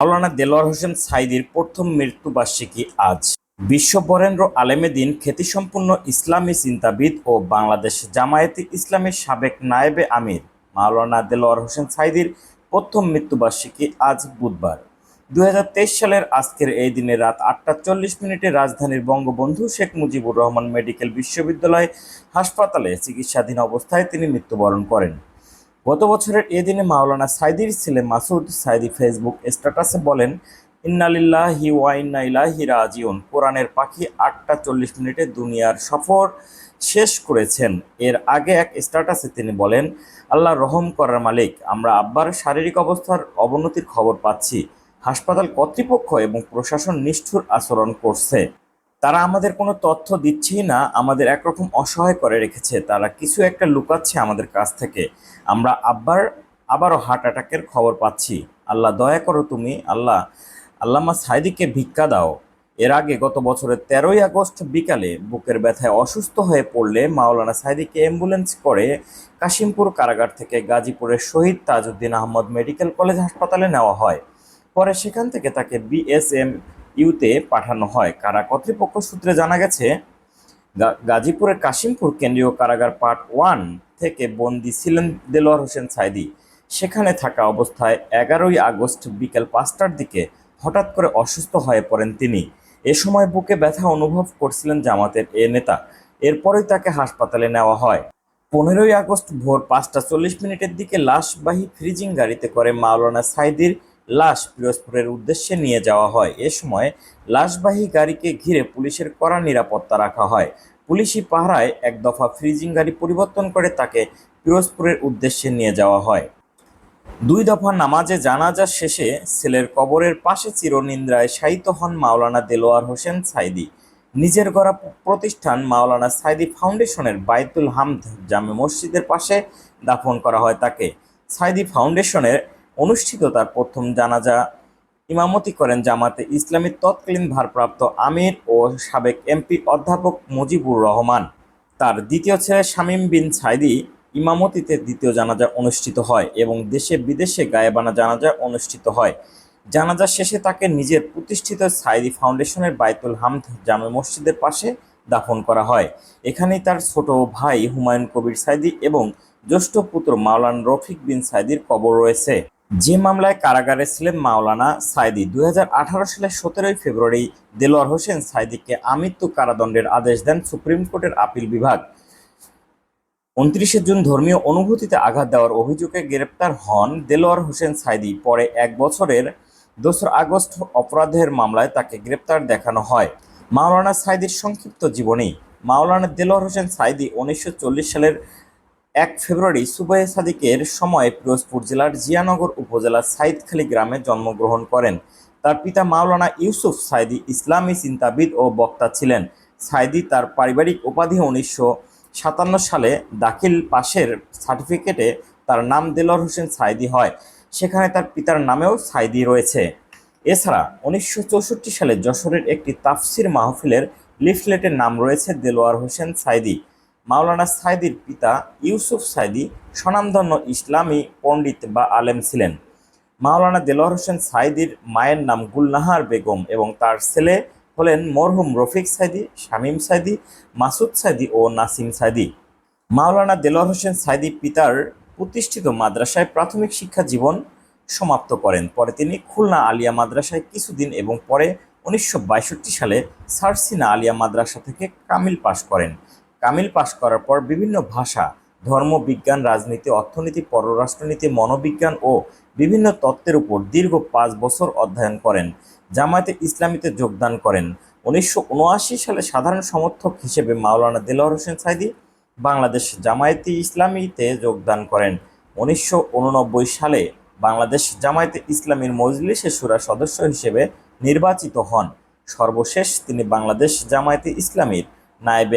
মাওলানা দেলোয়ার হোসেন সাইদির প্রথম মৃত্যুবার্ষিকী আজ। বিশ্ব বরেন্দ্র আলেমেদিন খ্যাতিসম্পন্ন ইসলামী চিন্তাবিদ ও বাংলাদেশ জামায়াতে ইসলামের সাবেক নায়েবে আমির মাওলানা দেলোয়ার হোসেন সাইদির প্রথম মৃত্যুবার্ষিকী আজ বুধবার। দুহাজার তেইশ সালের আজকের এই দিনে রাত আটটা চল্লিশ মিনিটে রাজধানীর বঙ্গবন্ধু শেখ মুজিবুর রহমান মেডিকেল বিশ্ববিদ্যালয় হাসপাতালে চিকিৎসাধীন অবস্থায় তিনি মৃত্যুবরণ করেন। গত বছরের এ দিনে মাওলানা সাইদির ছেলে মাসুদ সাইদি ফেসবুক স্ট্যাটাসে বলেন, ইন্নালিল্লাহি ওয়া ইন্না ইলাইহি রাজিউন। কোরআনের পাখি আটটা চল্লিশ মিনিটে দুনিয়ার সফর শেষ করেছেন। এর আগে এক স্ট্যাটাসে তিনি বলেন, আল্লাহ রহম করার মালিক, আমরা আব্বার শারীরিক অবস্থার অবনতির খবর পাচ্ছি। হাসপাতাল কর্তৃপক্ষ এবং প্রশাসন নিষ্ঠুর আচরণ করছে। তারা আমাদের কোনো তথ্য দিচ্ছেই না, আমাদের একরকম অসহায় করে রেখেছে। তারা কিছু একটা লুকাচ্ছে আমাদের কাছ থেকে। আমরা আব্বার, আবারও হার্ট অ্যাটাকের খবর পাচ্ছি। আল্লাহ দয়া করো তুমি, আল্লাহ, আল্লামা সাইদিকে ভিক্ষা দাও। এর আগে গত বছরের তেরোই আগস্ট বিকালে বুকের ব্যথায় অসুস্থ হয়ে পড়লে মাওলানা সাইদিকে অ্যাম্বুলেন্স করে কাশিমপুর কারাগার থেকে গাজীপুরের শহীদ তাজউদ্দিন আহমদ মেডিকেল কলেজ হাসপাতালে নেওয়া হয়। পরে সেখান থেকে তাকে বিএসএম ইউতে পাঠানো হয়। কারা কর্তৃপক্ষ সূত্রে জানা গেছে গাজীপুরের কাশিমপুর কেন্দ্রীয় কারাগার পার্ট ওয়ান থেকে বন্দী ছিলেন দেলোয়ার হোসেন সাইদি। সেখানে থাকা অবস্থায় এগারোই আগস্ট বিকেল পাঁচটার দিকে হঠাৎ করে অসুস্থ হয়ে পড়েন তিনি। এ সময় বুকে ব্যথা অনুভব করছিলেন জামাতের এ নেতা। এরপরেই তাকে হাসপাতালে নেওয়া হয়। পনেরোই আগস্ট ভোর পাঁচটা চল্লিশ মিনিটের দিকে লাশবাহী ফ্রিজিং গাড়িতে করে মাওলানা সাইদির লাশ পিরোজপুরের উদ্দেশ্যে নিয়ে যাওয়া হয়। এ সময় লাশবাহী গাড়িকে ঘিরে পুলিশের কড়া নিরাপত্তা রাখা হয়। পুলিশি পাহারায় এক দফা ফ্রিজিং গাড়ি পরিবর্তন করে তাকে পিরোজপুরের উদ্দেশ্যে নিয়ে যাওয়া হয়। দুই দফা নামাজে জানাজা শেষে ছেলের কবরের পাশে চিরনিন্দ্রায় শায়িত হন মাওলানা দেলোয়ার হোসেন সাইদি। নিজের গড়া প্রতিষ্ঠান মাওলানা সাইদি ফাউন্ডেশনের বাইতুল হামদ জামে মসজিদের পাশে দাফন করা হয় তাকে। সাইদি ফাউন্ডেশনের অনুষ্ঠিত তার প্রথম জানাজা ইমামতি করেন জামাতে ইসলামীর তৎকালীন ভারপ্রাপ্ত আমির ও সাবেক এমপি অধ্যাপক মুজিবুর রহমান। তার দ্বিতীয় ছেলে শামীম বিন সাইদি ইমামতিতে দ্বিতীয় জানাজা অনুষ্ঠিত হয় এবং দেশে বিদেশে গায়েবানা জানাজা অনুষ্ঠিত হয়। জানাজা শেষে তাকে নিজের প্রতিষ্ঠিত সাইদি ফাউন্ডেশনের বাইতুল হামদ জামে মসজিদের পাশে দাফন করা হয়। এখানেই তার ছোট ভাই হুমায়ুন কবির সাইদি এবং জ্যেষ্ঠ পুত্র মাওলান রফিক বিন সাইদির কবর রয়েছে। যে মামলায় কারাগারে ছিলেন মাওলানা সাইদি। দুই সালের সতেরোই ফেব্রুয়ারি দেলোয়ার হোসেন সাইদিকে আমৃত্যু কারাদণ্ডের আদেশ দেন সুপ্রিম কোর্টের আপিল বিভাগ। উনত্রিশে জুন ধর্মীয় অনুভূতিতে আঘাত দেওয়ার অভিযোগে গ্রেপ্তার হন দেলোয়ার হোসেন সাইদি। পরে এক বছরের দোসরা আগস্ট অপরাধের মামলায় তাকে গ্রেপ্তার দেখানো হয়। মাওলানা সাইদির সংক্ষিপ্ত জীবনী। মাওলানা দেলোয়ার হোসেন সাইদি উনিশশো চল্লিশ সালের এক ফেব্রুয়ারি সুবাহ সাদিকের সময় পিরোজপুর জেলার জিয়ানগর উপজেলার সাইদখালী গ্রামে জন্মগ্রহণ করেন। তার পিতা মাওলানা ইউসুফ সাইদি ইসলামী চিন্তাবিদ ও বক্তা ছিলেন। সাইদি তার পারিবারিক উপাধি উনিশশো সাতান্ন সালে দাখিল পাশের সার্টিফিকেটে তার নাম দেলোয়ার হোসেন সাইদি হয়। সেখানে তার পিতার নামেও সাইদি রয়েছে। এছাড়া উনিশশো চৌষট্টি সালে যশোরের একটি তাফসির মাহফিলের লিফলেটের নাম রয়েছে দেলোয়ার হোসেন সাইদি। মাওলানা সাইদির পিতা ইউসুফ সাইদি স্বনামধন্য ইসলামী পণ্ডিত বা আলেম ছিলেন। মাওলানা দেলোয়ার হোসেন সাইদির মায়ের নাম গুলনাহার বেগম এবং তার ছেলে হলেন মরহুম রফিক সাইদি, শামীম সাইদি, মাসুদ সাইদি ও নাসিম সাইদি। মাওলানা দেলোয়ার হোসেন সাইদি পিতার প্রতিষ্ঠিত মাদ্রাসায় প্রাথমিক শিক্ষা জীবন সমাপ্ত করেন। পরে তিনি খুলনা আলিয়া মাদ্রাসায় কিছুদিন এবং পরে উনিশশো সালে সারসিনা আলিয়া মাদ্রাসা থেকে কামিল পাশ করেন। কামিল পাশ করার পর বিভিন্ন ভাষা, ধর্ম, বিজ্ঞান, রাজনীতি, অর্থনীতি, পররাষ্ট্রনীতি, মনোবিজ্ঞান ও বিভিন্ন তত্ত্বের উপর দীর্ঘ পাঁচ বছর অধ্যয়ন করেন। জামায়াতে ইসলামীতে যোগদান করেন। উনিশশো উনআশি সালে সাধারণ সমর্থক হিসেবে মাওলানা দেলোয়ার হোসেন সাইদি বাংলাদেশ জামায়াতে ইসলামীতে যোগদান করেন। উনিশশো উননব্বই সালে বাংলাদেশ জামায়াতে ইসলামীর মজলিসে সুরা সদস্য হিসেবে নির্বাচিত হন। সর্বশেষ তিনি বাংলাদেশ জামায়াতে ইসলামীর নায়েবে